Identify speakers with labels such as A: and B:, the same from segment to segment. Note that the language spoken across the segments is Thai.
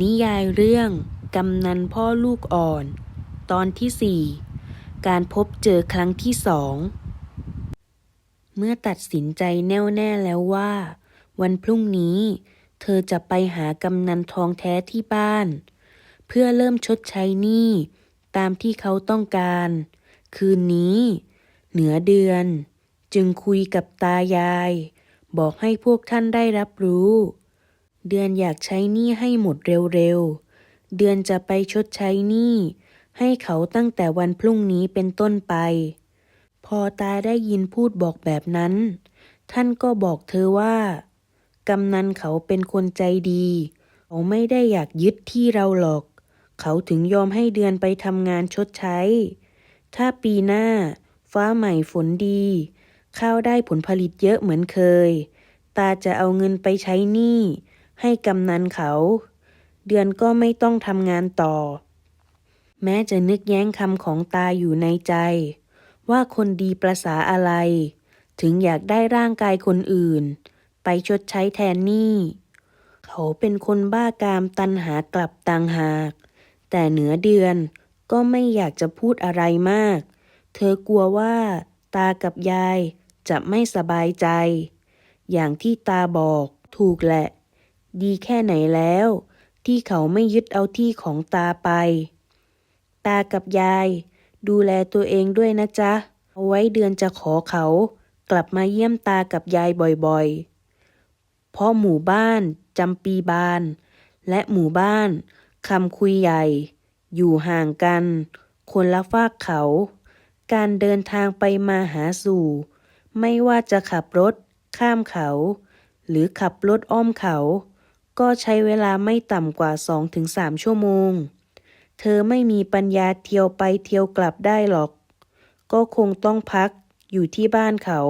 A: นิยายเรื่อง กำนันพ่อลูกอ่อน ตอนที่สี่การพบเจอครั้งที่สอง เมื่อตัดสินใจแน่วแน่แล้วว่า วันพรุ่งนี้ เธอจะไปหากำนันทองแท้ที่บ้าน เพื่อเริ่มชดใช้หนี้ตามที่เขาต้องการ คืนนี้ เหนือเดือน จึงคุยกับตายาย บอกให้พวกท่านได้รับรู้ เดือนอยากใช้หนี้ให้หมดเร็วๆ เดือนจะไปชดใช้หนี้ให้เขาตั้งแต่วันพรุ่งนี้เป็นต้นไป พอตาได้ยินพูดบอกแบบนั้น ท่านก็บอกเธอว่า กำนันเขาเป็นคนใจดี เขาไม่ได้อยากยึดที่เราหรอก เขาถึงยอมให้เดือนไปทำงานชดใช้ ถ้าปีหน้า ฟ้าใหม่ฝนดี ข้าวได้ผลผลิตเยอะเหมือนเคย ตาจะเอาเงินไปใช้หนี้ ให้กำนันเขา เดือนก็ไม่ต้องทำงานต่อ แม้จะนึกแย้งคำของตาอยู่ในใจ ว่าคนดีประษาอะไร ถึงอยากได้ร่างกายคนอื่น ไปชดใช้แทนหนี้เขาเป็นคนบ้ากามตันหากลับต่างหาก แต่เหนือเดือนก็ไม่อยากจะพูดอะไรมาก เธอกลัวว่าตากับยายจะไม่สบายใจ อย่างที่ตาบอกถูกแหละ ดีแค่ไหนแล้ว ที่เขาไม่ยึดเอาที่ของตาไป ตากับยาย ดูแลตัวเองด้วยนะจ๊ะ เอาไว้เดือนจะขอเขา กลับมาเยี่ยมตากับยายบ่อยๆ เพราะหมู่บ้านจำปีบาน และหมู่บ้านคำคุยใหญ่ อยู่ห่างกัน คนละฟากเขา การเดินทางไปมาหาสู่ ไม่ว่าจะขับรถ ข้ามเขา หรือขับรถอ้อมเขา ก็ใช้เวลาไม่ต่ำกว่า 2-3 ชั่วโมง เธอไม่มีปัญญาเที่ยวไปเที่ยวกลับได้หรอก ก็คงต้องพักอยู่ที่บ้านเขา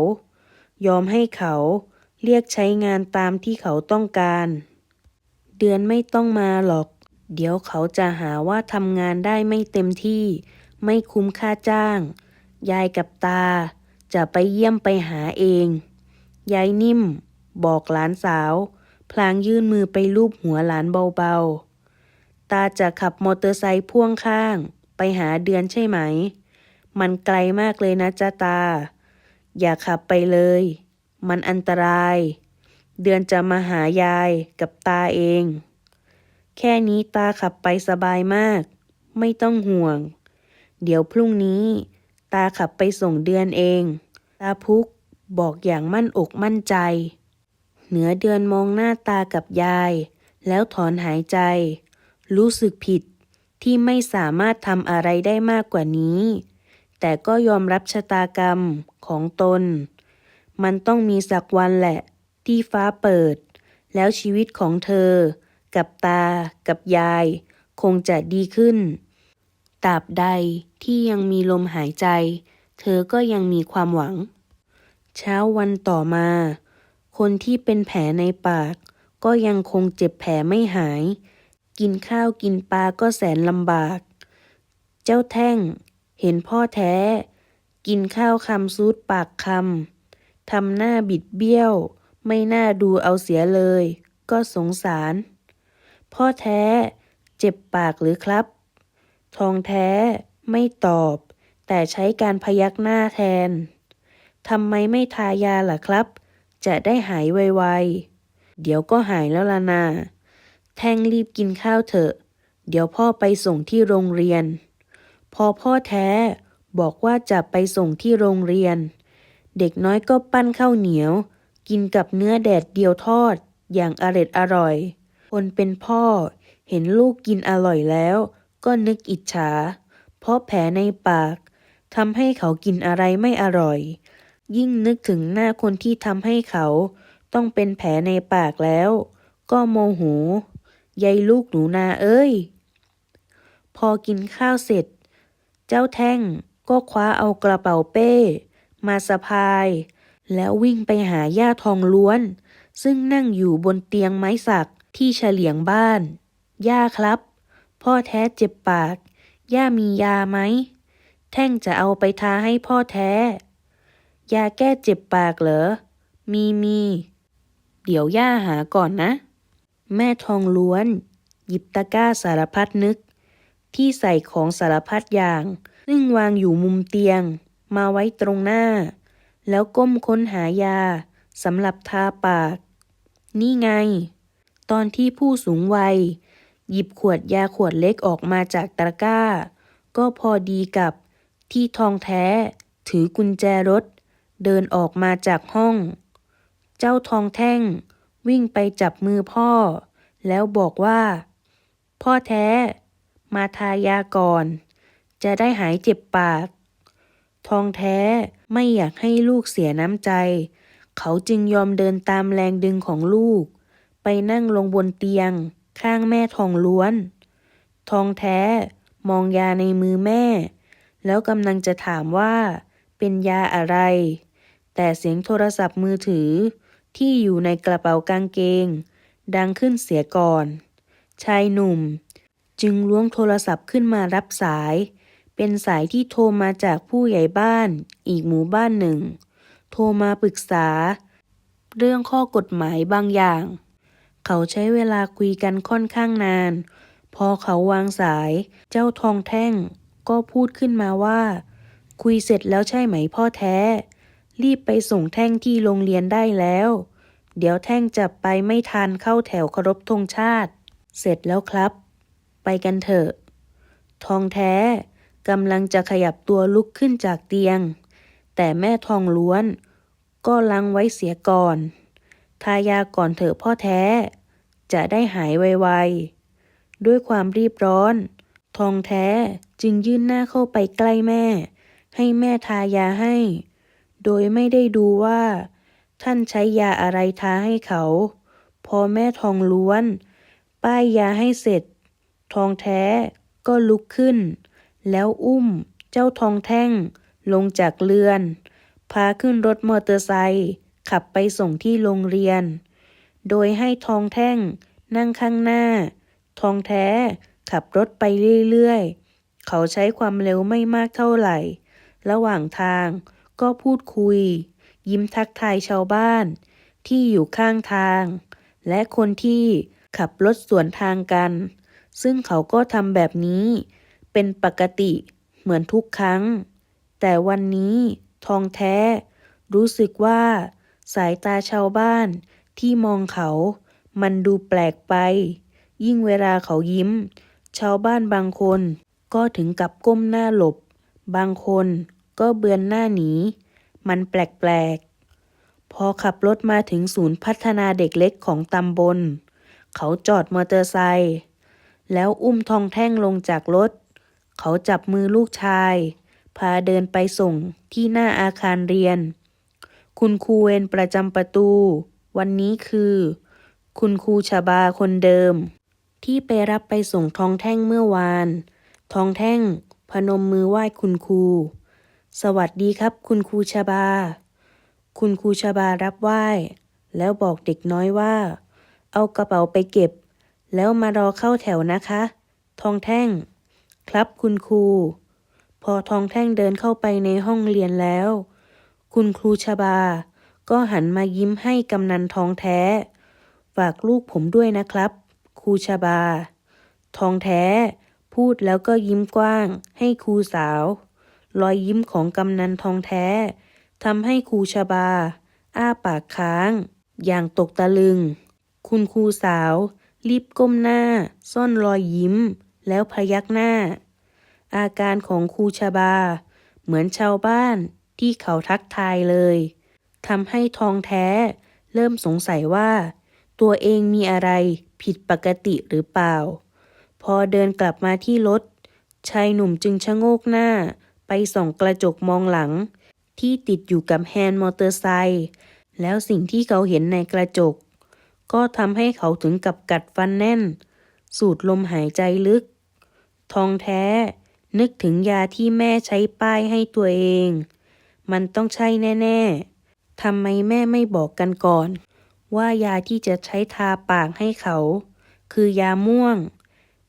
A: ยอมให้เขาเรียกใช้งานตามที่เขาต้องการ เดือนไม่ต้องมาหรอก เดี๋ยวเขาจะหาว่าทำงานได้ไม่เต็มที่ ไม่คุ้มค่าจ้าง ยายกับตา จะไปเยี่ยมไปหาเอง ยายนิ่ม บอกหลานสาว พลางยื่นมือไปลูบหัวหลานเบาๆ ตาจะขับมอเตอร์ไซค์พ่วงข้าง ไปหาเดือนใช่ไหม มันไกลมากเลยนะจ้าตา อย่าขับไปเลย มันอันตราย เดือนจะมาหายายกับตาเอง แค่นี้ตาขับไปสบายมาก ไม่ต้องห่วง เดี๋ยวพรุ่งนี้ ตาขับไปส่งเดือนเอง ตาพุกบอกอย่างมั่นอกมั่นใจ เหนือเดือนมองหน้าตากับยาย แล้วถอนหายใจ รู้สึกผิดที่ไม่สามารถทำอะไรได้มากกว่านี้ แต่ก็ยอมรับชะตากรรมของตน มันต้องมีสักวันแหละ ที่ฟ้าเปิด แล้วชีวิตของเธอ กับตา กับยาย คงจะดีขึ้นตราบใดที่ยังมีลมหายใจ เธอก็ยังมีความหวัง เช้าวันต่อมา คนที่เป็นแผลในปาก ก็ยังคงเจ็บแผลไม่หาย กินข้าวกินปลาก็แสนลำบาก เจ้าแท่ง เห็นพ่อแท้ กินข้าวคำซูดปากคำทำหน้าบิดเบี้ยว ไม่น่าดูเอาเสียเลย ก็สงสาร พ่อแท้ เจ็บปากหรือครับ ทองแท้ไม่ตอบ แต่ใช้การพยักหน้าแทนทำไมไม่ทายาล่ะครับ จะได้หายไวๆ เดี๋ยวก็หายแล้วล่ะนา แท่งรีบกินข้าวเถอะ เดี๋ยวพ่อไปส่งที่โรงเรียน พอพ่อแท้บอกว่าจะไปส่งที่โรงเรียน เด็กน้อยก็ปั้นข้าวเหนียว กินกับเนื้อแดดเดียวทอด อย่างอร็ดอร่อย คนเป็นพ่อเห็นลูกกินอร่อยแล้ว ก็นึกอิจฉา เพราะแผลในปากทำให้เขากินอะไรไม่อร่อย ยิ่งนึกถึงหน้าคนที่ทำให้เขา ต้องเป็นแผลในปากแล้ว ก็โมโหยายลูกหนูนาเอ้ย พอกินข้าวเสร็จ เจ้าแท่งก็คว้าเอากระเป๋าเป้ มาสะพาย แล้ววิ่งไปหาย่าทองล้วน ซึ่งนั่งอยู่บนเตียงไม้สักที่เฉลียงบ้าน ย่าครับ พ่อแท้เจ็บปาก ย่ามียาไหม แท่งจะเอาไปทาให้พ่อแท้ ยาแก้เจ็บปากเหรอ มีมี เดี๋ยวย่าหาก่อนนะ แม่ทองล้วน หยิบตะกร้าสารพัดนึก ที่ใส่ของสารพัดอย่าง ซึ่งวางอยู่มุมเตียง มาไว้ตรงหน้า แล้วก้มค้นหายาสำหรับทาปาก นี่ไง ตอนที่ผู้สูงวัย หยิบขวดยาขวดเล็กออกมาจากตะกร้า ก็พอดีกับที่ทองแท้ ถือกุญแจรถ เดินออกมาจากห้อง เจ้าทองแท่งวิ่งไปจับมือพ่อ แล้วบอกว่า พ่อแท้ มาทายาก่อน จะได้หายเจ็บปาก ทองแท้ไม่อยากให้ลูกเสียน้ำใจ เขาจึงยอมเดินตามแรงดึงของลูก ไปนั่งลงบนเตียง ข้างแม่ทองล้วน ทองแท้มองยาในมือแม่ แล้วกำลังจะถามว่าเป็นยาอะไร แต่เสียงโทรศัพท์มือถือ ที่อยู่ในกระเป๋ากางเกง ดังขึ้นเสียก่อน ชายหนุ่ม จึงล้วงโทรศัพท์ขึ้นมารับสาย เป็นสายที่โทรมาจากผู้ใหญ่บ้านอีกหมู่บ้านหนึ่ง โทรมาปรึกษา เรื่องข้อกฎหมายบางอย่าง เขาใช้เวลาคุยกันค่อนข้างนาน พอเขาวางสายเจ้าทองแท่งก็พูดขึ้นมาว่า คุยเสร็จแล้วใช่ไหมพ่อแท้ รีบไปส่งแท่งที่โรงเรียนได้แล้ว เดี๋ยวแท่งจะไปไม่ทันเข้าแถวเคารพธงชาติ เสร็จแล้วครับ ไปกันเถอะ ทองแท้กำลังจะขยับตัวลุกขึ้นจากเตียง แต่แม่ทองล้วน ก็ลังไว้เสียก่อน ทายาก่อนเถอะพ่อแท้ จะได้หายไวๆ ด้วยความรีบร้อน ทองแท้จึงยื่นหน้าเข้าไปใกล้แม่ ให้แม่ทายาให้ โดยไม่ได้ดูว่า ท่านใช้ยาอะไรทาให้เขา พอแม่ทองล้วน ป้ายยาให้เสร็จ ทองแท้ก็ลุกขึ้น แล้วอุ้มเจ้าทองแท่งลงจากเรือน พาขึ้นรถมอเตอร์ไซค์ขับไปส่งที่โรงเรียน โดยให้ทองแท่งนั่งข้างหน้า ทองแท้ขับรถไปเรื่อยๆ เขาใช้ความเร็วไม่มากเท่าไหร่ ระหว่างทาง ก็พูดคุย ยิ้มทักทายชาวบ้าน ที่อยู่ข้างทาง และคนที่ขับรถสวนทางกัน ซึ่งเขาก็ทำแบบนี้เป็นปกติเหมือนทุกครั้ง แต่วันนี้ทองแท้ รู้สึกว่า สายตาชาวบ้านที่มองเขา มันดูแปลกไป ยิ่งเวลาเขายิ้ม ชาวบ้านบางคนก็ถึงกับก้มหน้าหลบ บางคน ก็เบือนหน้าหนี มันแปลกๆ พอขับรถมาถึงศูนย์พัฒนาเด็กเล็กของตำบล เขาจอดมอเตอร์ไซค์แล้วอุ้มทองแท่งลงจากรถ เขาจับมือลูกชาย พาเดินไปส่งที่หน้าอาคารเรียน คุณครูเวรประจำประตู วันนี้คือ คุณครูชบาคนเดิม ที่ไปรับไปส่งทองแท่งเมื่อวาน ทองแท่งพนมมือไหว้คุณครู สวัสดีครับ คุณครูชบา คุณครูชบารับไหว้ แล้วบอกเด็กน้อยว่า เอากระเป๋าไปเก็บ แล้วมารอเข้าแถวนะคะ ทองแท่ง ครับคุณครู พอทองแท่งเดินเข้าไปในห้องเรียนแล้ว คุณครูชบา ก็หันมายิ้มให้กำนันทองแท้ ฝากลูกผมด้วยนะครับ ครูชบา ทองแท้ พูดแล้วก็ยิ้มกว้างให้ครูสาว รอยยิ้มของกำนันทองแท้ทำให้ครูชบา อ้าปากค้าง อย่างตกตะลึง คุณครูสาว รีบก้มหน้า ซ่อนรอยยิ้ม แล้วพยักหน้า อาการของครูชบา เหมือนชาวบ้านที่เขาทักทายเลยทำให้ทองแท้ เริ่มสงสัยว่า ตัวเองมีอะไรผิดปกติหรือเปล่า พอเดินกลับมาที่รถชายหนุ่มจึงชะโงกหน้า ไปส่องกระจกมองหลัง ที่ติดอยู่กับแฮนด์มอเตอร์ไซค์แล้วสิ่งที่เขาเห็นในกระจก ก็ทำให้เขาถึงกับกัดฟันแน่น สูดลมหายใจลึก ทองแท้ นึกถึงยาที่แม่ใช้ป้ายให้ตัวเอง มันต้องใช่แน่ๆทำไมแม่ไม่บอกกันก่อน ว่ายาที่จะใช้ทาปากให้เขา คือยาม่วง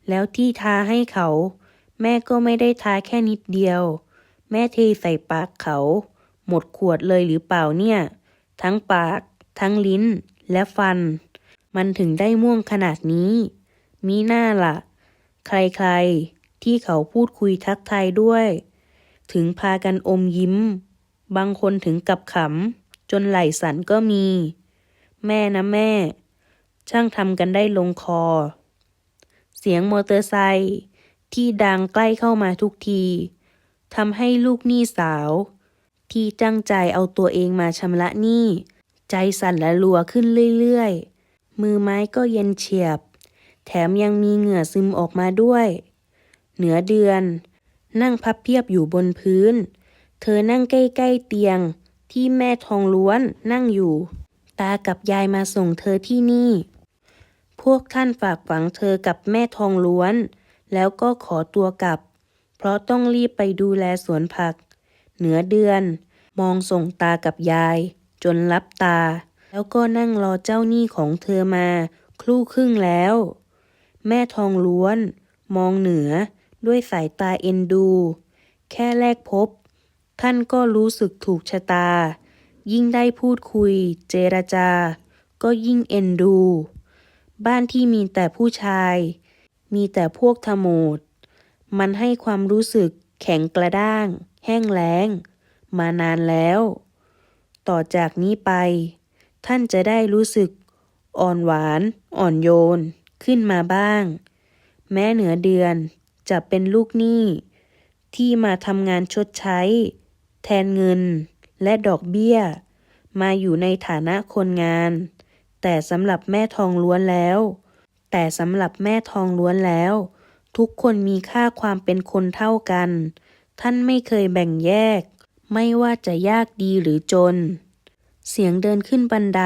A: แล้วที่ทาให้เขา แม่ก็ไม่ได้ทาแค่นิดเดียว แม่เทใส่ปากเขา หมดขวดเลยหรือเปล่าเนี่ย ทั้งปาก ทั้งลิ้น และฟัน มันถึงได้ม่วงขนาดนี้ มีหน้าละ่ะ ใครๆ ที่เขาพูดคุยทักทายด้วย ถึงพากันอมยิ้ม บางคนถึงกับขำ จนไหลสันก็มี แม่นะแม่ ช่างทำกันได้ลงคอ เสียงมอเตอร์ไซค์ที่ดังใกล้เข้ามาทุกที ทำให้ลูกหนี้สาว ที่ตั้งใจเอาตัวเองมาชำระหนี้ ใจสั่นและรัวขึ้นเรื่อยๆ มือไม้ก็เย็นเฉียบ แถมยังมีเหงื่อซึมออกมาด้วย เหนือเดือน นั่งพับเพียบอยู่บนพื้น เธอนั่งใกล้ๆเตียง ที่แม่ทองล้วนนั่งอยู่ ตากับยายมาส่งเธอที่นี่ พวกท่านฝากฝังเธอกับแม่ทองล้วน แล้วก็ขอตัวกลับ เพราะต้องรีบไปดูแลสวนผัก เหนือเดือน มองส่งตากับยาย จนลับตา แล้วก็นั่งรอเจ้าหนี้ของเธอมา ครู่ครึ่งแล้ว แม่ทองล้วน มองเหนือด้วยสายตาเอ็นดู แค่แรกพบ ท่านก็รู้สึกถูกชะตา ยิ่งได้พูดคุย เจรจา ก็ยิ่งเอ็นดู บ้านที่มีแต่ผู้ชาย มีแต่พวกทโมด มันให้ความรู้สึกแข็งกระด้าง แห้งแล้ง มานานแล้ว ต่อจากนี้ไป ท่านจะได้รู้สึก อ่อนหวาน อ่อนโยน ขึ้นมาบ้าง แม้เหนือเดือนจะเป็นลูกหนี้ ที่มาทำงานชดใช้ แทนเงินและดอกเบี้ย มาอยู่ในฐานะคนงาน แต่สำหรับแม่ทองล้วนแล้ว แต่สำหรับแม่ทองล้วนแล้ว ทุกคนมีค่าความเป็นคนเท่ากัน ท่านไม่เคยแบ่งแยก ไม่ว่าจะยากดีหรือจน เสียงเดินขึ้นบันได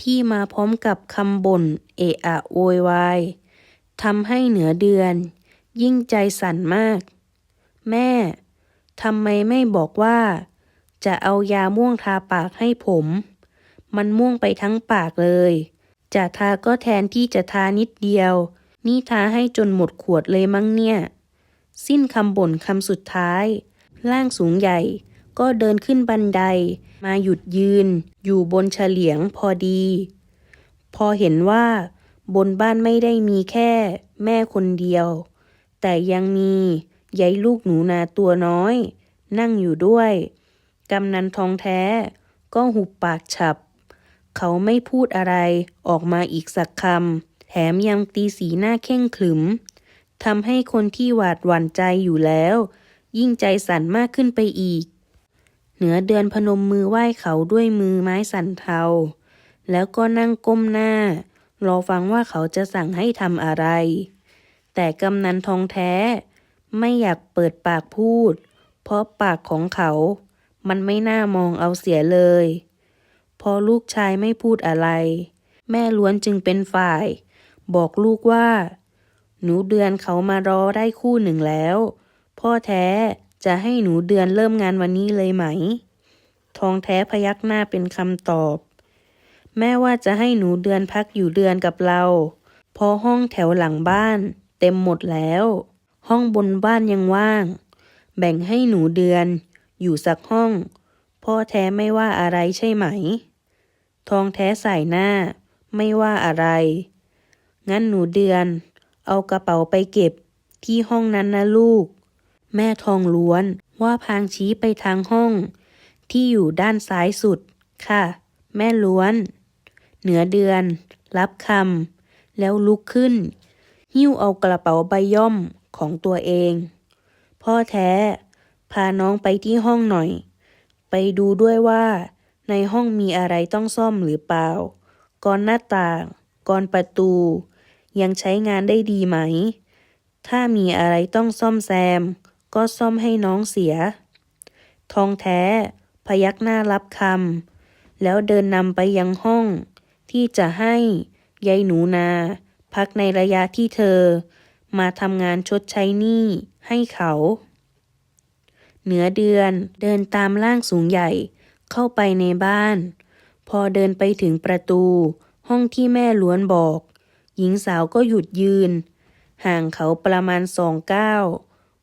A: ที่มาพร้อมกับคำบ่นเอะอะโวยวายทำให้เหนือเดือน ยิ่งใจสั่นมาก แม่ทำไมไม่บอกว่า จะเอายาม่วงทาปากให้ผม มันม่วงไปทั้งปากเลย จะทาก็แทนที่จะทานิดเดียว นี่ทาให้จนหมดขวดเลยมั้งเนี่ย สิ้นคำบ่นคำสุดท้าย ร่างสูงใหญ่ ก็เดินขึ้นบันได มาหยุดยืน อยู่บนเฉลียงพอดี พอเห็นว่า บนบ้านไม่ได้มีแค่ แม่คนเดียว แต่ยังมียายลูกหนูนาตัวน้อย นั่งอยู่ด้วย กำนันทองแท้ ก็หุบปากฉับ เขาไม่พูดอะไรออกมาอีกสักคำ แถมยังตีสีหน้าเข่งขรึมทำให้คนที่หวาดหวั่นใจอยู่แล้ว ยิ่งใจสั่นมากขึ้นไปอีก เหนือเดือนพนมมือไหว้เขาด้วยมือไม้สั่นเทา แล้วก็นั่งก้มหน้า รอฟังว่าเขาจะสั่งให้ทำอะไร แต่กำนันทองแท้ ไม่อยากเปิดปากพูด เพราะปากของเขา มันไม่น่ามองเอาเสียเลย พอลูกชายไม่พูดอะไร แม่ล้วนจึงเป็นฝ่าย บอกลูกว่า หนูเดือนเขามารอได้คู่หนึ่งแล้ว พ่อแท้จะให้หนูเดือนเริ่มงานวันนี้เลยไหม ทองแท้พยักหน้าเป็นคำตอบ แม่ว่าจะให้หนูเดือนพักอยู่เดือนกับเรา พอห้องแถวหลังบ้าน เต็มหมดแล้ว ห้องบนบ้านยังว่าง แบ่งให้หนูเดือน อยู่สักห้อง พ่อแท้ไม่ว่าอะไรใช่ไหม ทองแท้ใส่หน้า ไม่ว่าอะไร งั้นหนูเดือน เอากระเป๋าไปเก็บที่ห้องนั้นนะลูก แม่ทองล้วนว่าพางชี้ไปทางห้อง ที่อยู่ด้านซ้ายสุด ค่ะ แม่ล้วน เหนือเดือน รับคำแล้วลุกขึ้น หิ้วเอากระเป๋าใบย่อมของตัวเอง พ่อแท้ พาน้องไปที่ห้องหน่อย ไปดูด้วยว่าในห้องมีอะไรต้องซ่อมหรือเปล่าก่อนหน้าต่างก่อนประตู ยังใช้งานได้ดีไหม ถ้ามีอะไรต้องซ่อมแซม ก็ซ่อมให้น้องเสีย ทองแท้ พยักหน้ารับคำแล้วเดินนำไปยังห้อง ที่จะให้ยายหนูนา พักในระยะที่เธอ มาทำงานชดใช้หนี้ให้เขา เหนือเดือนเดินตามร่างสูงใหญ่เข้าไปในบ้าน พอเดินไปถึงประตู ห้องที่แม่ล้วนบอก หญิงสาวก็หยุดยืน ห่างเขาประมาณสองก้าว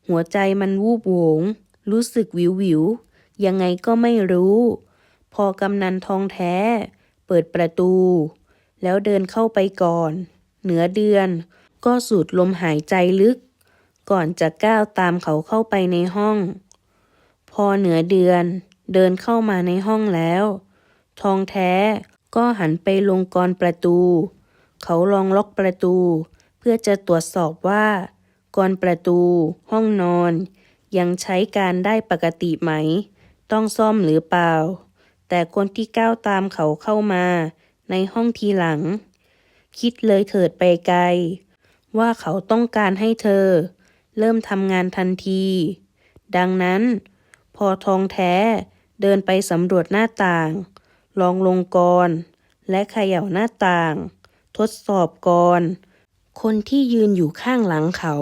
A: หัวใจมันวูบโหวงรู้สึกวิววิว ยังไงก็ไม่รู้ พอกำนันทองแท้ เปิดประตู แล้วเดินเข้าไปก่อน เหนือเดือน ก็สูดลมหายใจลึก ก่อนจะก้าวตามเขาเข้าไปในห้อง พอเหนือเดือนเดินเข้ามาในห้องแล้ว ทองแท้ก็หันไปลงกรประตู เขาลองล็อกประตู เพื่อจะตรวจสอบว่า กรประตู ห้องนอน ยังใช้การได้ปกติไหม ต้องซ่อมหรือเปล่า แต่คนที่ก้าวตามเขาเข้ามา ในห้องทีหลัง คิดเลยเถิดไปไกล ว่าเขาต้องการให้เธอ เริ่มทำงานทันที ดังนั้น พอทองแท้เดินไปสำรวจหน้าต่าง ลองลงกร และเขย่าหน้าต่าง ทดสอบกรคนที่ยืนอยู่ข้างหลังเขา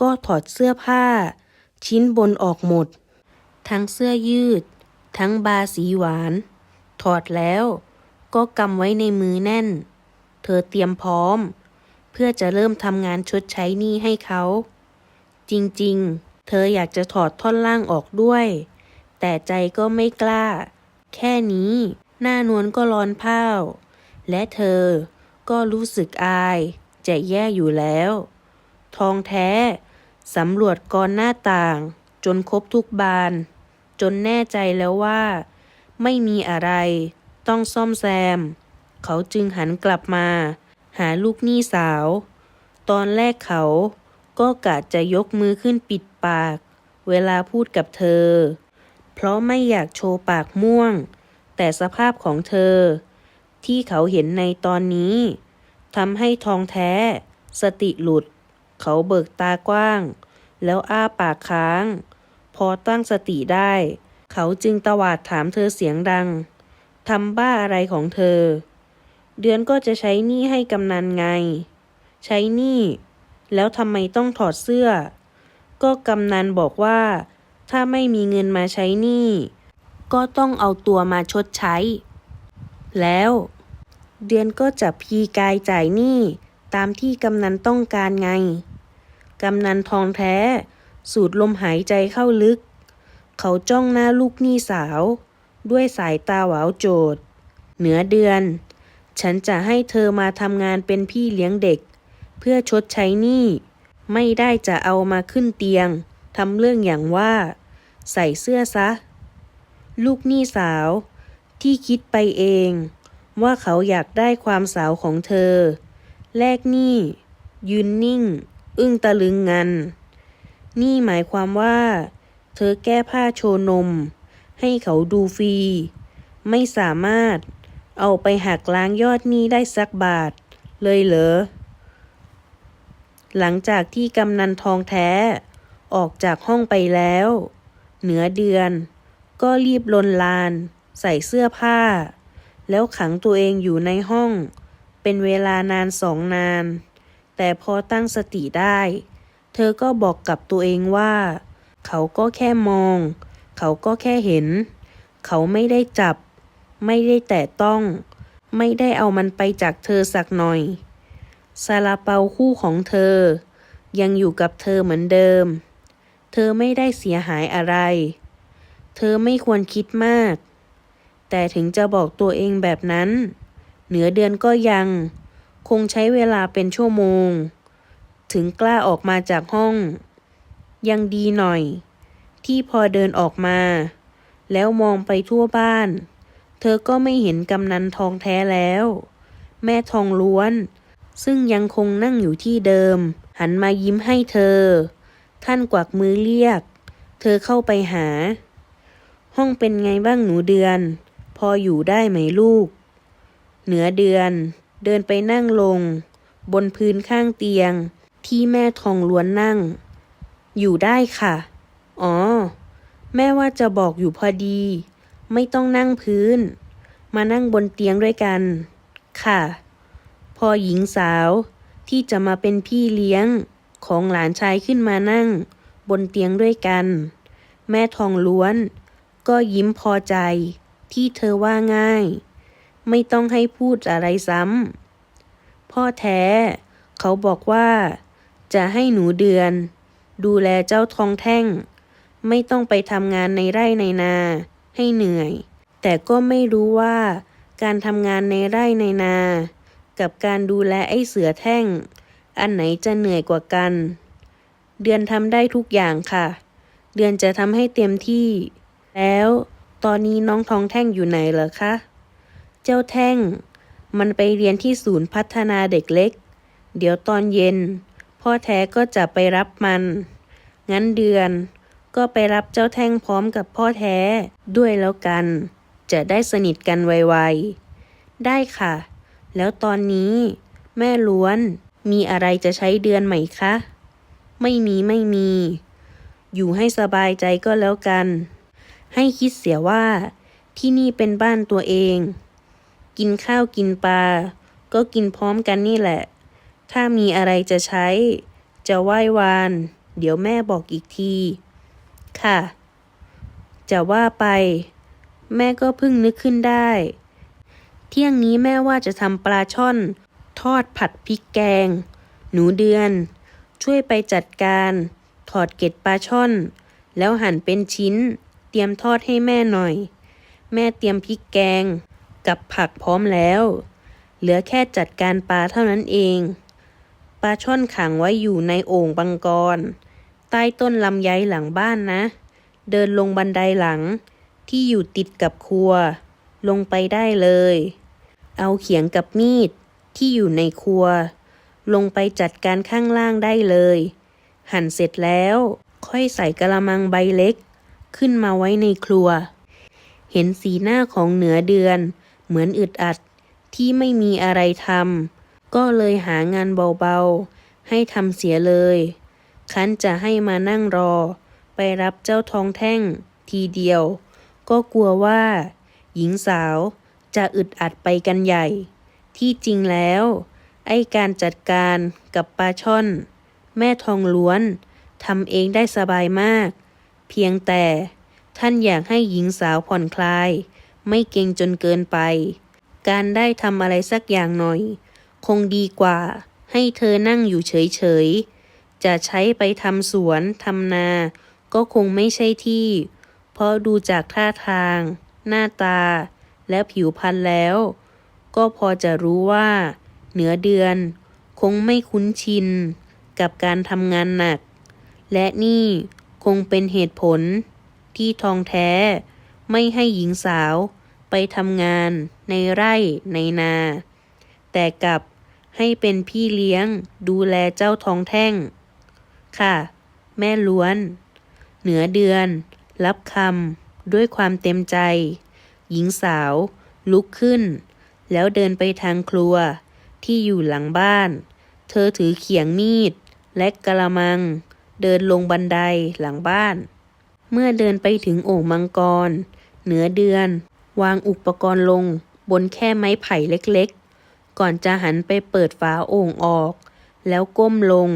A: ก็ถอดเสื้อผ้า ชิ้นบนออกหมด ทั้งเสื้อยืด ทั้งบาสีหวาน ถอดแล้วก็กำไว้ในมือแน่น เธอเตรียมพร้อม เพื่อจะเริ่มทำงานชดใช้หนี้ให้เขา จริงๆ เธออยากจะถอดท่อนล่างออกด้วย แต่ใจก็ไม่กล้า แค่นี้ หน้านวลก็ร้อนเผาและเธอ ก็รู้สึกอาย จะแย่อยู่แล้ว ทองแท้ สำรวจกรหน้าต่าง จนครบทุกบาน จนแน่ใจแล้วว่า ไม่มีอะไร ต้องซ่อมแซม เขาจึงหันกลับมา หาลูกหนี้สาว ตอนแรกเขาก็กะจะยกมือขึ้นปิดปาก เวลาพูดกับเธอ เพราะไม่อยากโชว์ปากม่วง แต่สภาพของเธอ ที่เขาเห็นในตอนนี้ทำให้ทองแท้ สติหลุด เขาเบิกตากว้าง แล้วอ้าปากค้าง พอตั้งสติได้ เขาจึงตวาดถามเธอเสียงดังทำบ้าอะไรของเธอ เดือนก็จะใช้หนี้ให้กำนันไง ใช้หนี้แล้วทำไมต้องถอดเสื้อ ก็กำนันบอกว่า ถ้าไม่มีเงินมาใช้หนี้ก็ต้องเอาตัวมาชดใช้ แล้ว เดือนก็จะพีกายจ่ายหนี้ตามที่กำนันต้องการไง กำนันทองแท้ สูดลมหายใจเข้าลึก เขาจ้องหน้าลูกหนี้สาว ด้วยสายตาหวาวโจดเหนือเดือน ฉันจะให้เธอมาทำงานเป็นพี่เลี้ยงเด็ก เพื่อชดใช้หนี้ไม่ได้จะเอามาขึ้นเตียงทำเรื่องอย่างว่า ใส่เสื้อซะ ลูกหนี้สาว ที่คิดไปเอง ว่าเขาอยากได้ความสาวของเธอ แลกหนี้ยืนนิ่ง อึ้งตะลึงงัน นี่หมายความว่า เธอแก้ผ้าโชว์นม ให้เขาดูฟรี ไม่สามารถเอาไปหักล้างยอดหนี้ได้สักบาท เลยเหรอ หลังจากที่กำนันทองแท้ออกจากห้องไปแล้ว เหนือเดือนก็รีบลนลาน ใส่เสื้อผ้า แล้วขังตัวเองอยู่ในห้อง เป็นเวลานานสองนาน แต่พอตั้งสติได้ เธอก็บอกกับตัวเองว่า เขาก็แค่มอง เขาก็แค่เห็น เขาไม่ได้จับ ไม่ได้แตะต้อง ไม่ได้เอามันไปจากเธอสักหน่อยซาลาเปาคู่ของเธอ ยังอยู่กับเธอเหมือนเดิม เธอไม่ได้เสียหายอะไร เธอไม่ควรคิดมาก แต่ถึงจะบอกตัวเองแบบนั้น เหนือเดือนก็ยัง คงใช้เวลาเป็นชั่วโมง ถึงกล้าออกมาจากห้อง ยังดีหน่อย ที่พอเดินออกมา แล้วมองไปทั่วบ้าน เธอก็ไม่เห็นกำนันทองแท้แล้ว แม่ทองล้วน ซึ่งยังคงนั่งอยู่ที่เดิม หันมายิ้มให้เธอ ท่านกวักมือเรียก เธอเข้าไปหาห้องเป็นไงบ้างหนูเดือน พออยู่ได้ไหมลูก เหนือเดือน เดินไปนั่งลง บนพื้นข้างเตียง ที่แม่ทองล้วนนั่ง อยู่ได้ค่ะ อ๋อ แม่ว่าจะบอกอยู่พอดี ไม่ต้องนั่งพื้น มานั่งบนเตียงด้วยกัน ค่ะ พอหญิงสาวที่จะมาเป็นพี่เลี้ยงของหลานชายขึ้นมานั่ง บนเตียงด้วยกัน แม่ทองล้วน ก็ยิ้มพอใจ ที่เธอว่าง่าย ไม่ต้องให้พูดอะไรซ้ำ พ่อแท้ เขาบอกว่า จะให้หนูเดือน ดูแลเจ้าทองแท่ง ไม่ต้องไปทำงานในไร่ในนา ให้เหนื่อย แต่ก็ไม่รู้ว่า การทำงานในไร่ในนา กับการดูแลไอ้เสือแท่ง อันไหนจะเหนื่อยกว่ากัน เดือนทำได้ทุกอย่างค่ะ เดือนจะทำให้เต็มที่ แล้ว ตอนนี้น้องทองแท่งอยู่ไหนเหรอคะ เจ้าแท่ง มันไปเรียนที่ศูนย์พัฒนาเด็กเล็ก เดี๋ยวตอนเย็น พ่อแท้ก็จะไปรับมัน งั้นเดือนก็ไปรับเจ้าแท่งพร้อมกับพ่อแท้ด้วยแล้วกัน จะได้สนิทกันไวๆ ได้ค่ะ แล้วตอนนี้แม่ล้วนมีอะไรจะใช้เดือนไหมคะ ไม่มีไม่มี อยู่ให้สบายใจก็แล้วกัน ให้คิดเสียว่า ที่นี่เป็นบ้านตัวเอง กินข้าวกินปลา ก็กินพร้อมกันนี่แหละ ถ้ามีอะไรจะใช้ จะไหว้วาน เดี๋ยวแม่บอกอีกที ค่ะ จะว่าไป แม่ก็เพิ่งนึกขึ้นได้ เที่ยงนี้แม่ว่าจะทำปลาช่อน ทอดผัดพริกแกง หนูเดือน ช่วยไปจัดการ ถอดเกล็ดปลาช่อน แล้วหั่นเป็นชิ้น เตรียมทอดให้แม่หน่อย แม่เตรียมพริกแกง กับผักพร้อมแล้ว เหลือแค่จัดการปลาเท่านั้นเอง ปลาช่อนขังไว้อยู่ในโอ่งบังกร ใต้ต้นลำไยหลังบ้านนะ เดินลงบันไดหลัง ที่อยู่ติดกับครัว ลงไปได้เลย เอาเขียงกับมีดที่อยู่ในครัว ลงไปจัดการข้างล่างได้เลย หั่นเสร็จแล้ว ค่อยใส่กระมังใบเล็ก ขึ้นมาไว้ในครัว เห็นสีหน้าของเหนือเดือน เหมือนอึดอัดที่ไม่มีอะไรทำก็เลยหางานเบาๆ ให้ทำเสียเลย คันจะให้มานั่งรอ ไปรับเจ้าทองแท่งทีเดียว ก็กลัวว่า หญิงสาวจะอึดอัดไปกันใหญ่ ที่จริงแล้ว ไอ้การจัดการกับปลาช่อน แม่ทองล้วนทำเองได้สบายมาก เพียงแต่ท่านอยากให้หญิงสาวผ่อนคลาย ไม่เก่งจนเกินไป การได้ทำอะไรสักอย่างหน่อย คงดีกว่า ให้เธอนั่งอยู่เฉยๆ จะใช้ไปทำสวนทำนา ก็คงไม่ใช่ที่ เพราะดูจากท่าทาง หน้าตา และผิวพรรณแล้ว ก็พอจะรู้ว่า เหนือเดือน คงไม่คุ้นชิน กับการทำงานหนัก และนี่ คงเป็นเหตุผลที่ทองแท้ไม่ให้หญิงสาวไปทำงานในไร่ในนา แต่กลับให้เป็นพี่เลี้ยงดูแลเจ้าทองแท่ง ค่ะ แม่ล้วน เหนือเดือน รับคำด้วยความเต็มใจ หญิงสาวลุกขึ้น แล้วเดินไปทางครัวที่อยู่หลังบ้าน เธอถือเขียงมีดและกระมัง เดินลงบันไดหลังบ้าน เมื่อเดินไปถึงโอ่งมังกร เหนือเดือน วางอุปกรณ์ลงบนแค่ไม้ไผ่เล็กๆ ก่อนจะหันไปเปิดฝาโอ่งออก แล้วก้มลง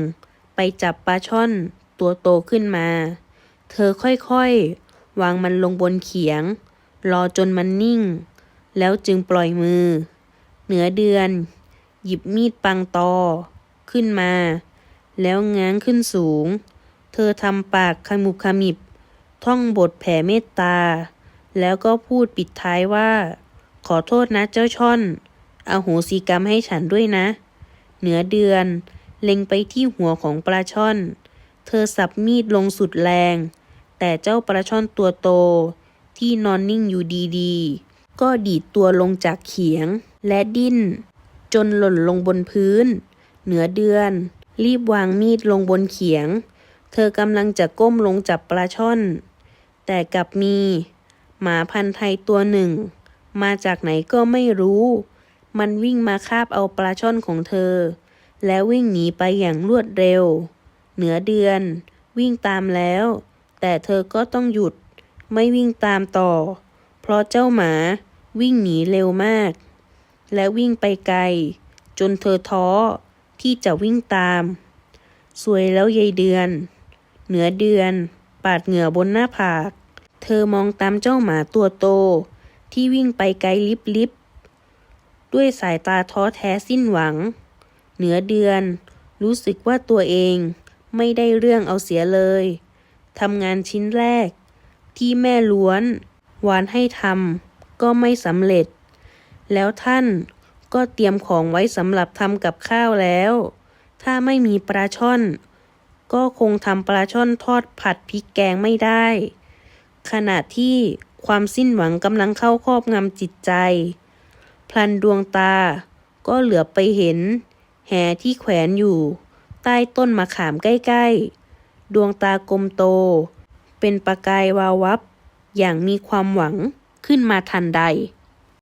A: ไปจับปลาช่อนตัวโตขึ้นมา เธอค่อยๆ วางมันลงบนเขียง รอจนมันนิ่ง แล้วจึงปล่อยมือ เหนือเดือน หยิบมีดปังตอ ขึ้นมา แล้วง้างขึ้นสูง เธอทำปากขมุบขมิบ ท่องบทแผ่เมตตา แล้วก็พูดปิดท้ายว่า ขอโทษนะเจ้าช่อนเอาโหสีกรรมให้ฉันด้วยนะ เหนือเดือน เล็งไปที่หัวของปลาช่อน เธอสับมีดลงสุดแรง แต่เจ้าปลาช่อนตัวโต ที่นอนนิ่งอยู่ดีๆ ก็ดีดตัวลงจากเขียง และดิ้น จนหล่นลงบนพื้น เหนือเดือน รีบวางมีดลงบนเขียง เธอกำลังจะก้มลงจับปลาช่อน แต่กลับมี หมาพันธุ์ไทยตัวหนึ่ง มาจากไหนก็ไม่รู้ มันวิ่งมาคาบเอาปลาช่อนของเธอ แล้ววิ่งหนีไปอย่างรวดเร็ว เหนือเดือน วิ่งตามแล้ว แต่เธอก็ต้องหยุด ไม่วิ่งตามต่อ เพราะเจ้าหมาวิ่งหนีเร็วมาก และวิ่งไปไกล จนเธอท้อที่จะวิ่งตาม สวยแล้วยายเดือน เหนือเดือน ปาดเหงื่อบนหน้าผาก เธอมองตามเจ้าหมาตัวโต ที่วิ่งไปไกลลิบลิบด้วยสายตาท้อแท้สิ้นหวัง เหนือเดือน รู้สึกว่าตัวเองไม่ได้เรื่องเอาเสียเลยทำงานชิ้นแรก ที่แม่ล้วน วานให้ทำก็ไม่สำเร็จ แล้วท่านก็เตรียมของไว้สำหรับทำกับข้าวแล้ว ถ้าไม่มีปลาช่อน ก็คงทำปลาช่อนทอดผัดพริกแกงไม่ได้ ขณะที่ความสิ้นหวังกำลังเข้าครอบงำจิตใจ พลันดวงตา ก็เหลือไปเห็น แหที่แขวนอยู่ ใต้ต้นมะขามใกล้ๆ ดวงตากลมโต เป็นประกายวาววับ อย่างมีความหวังขึ้นมาทันใด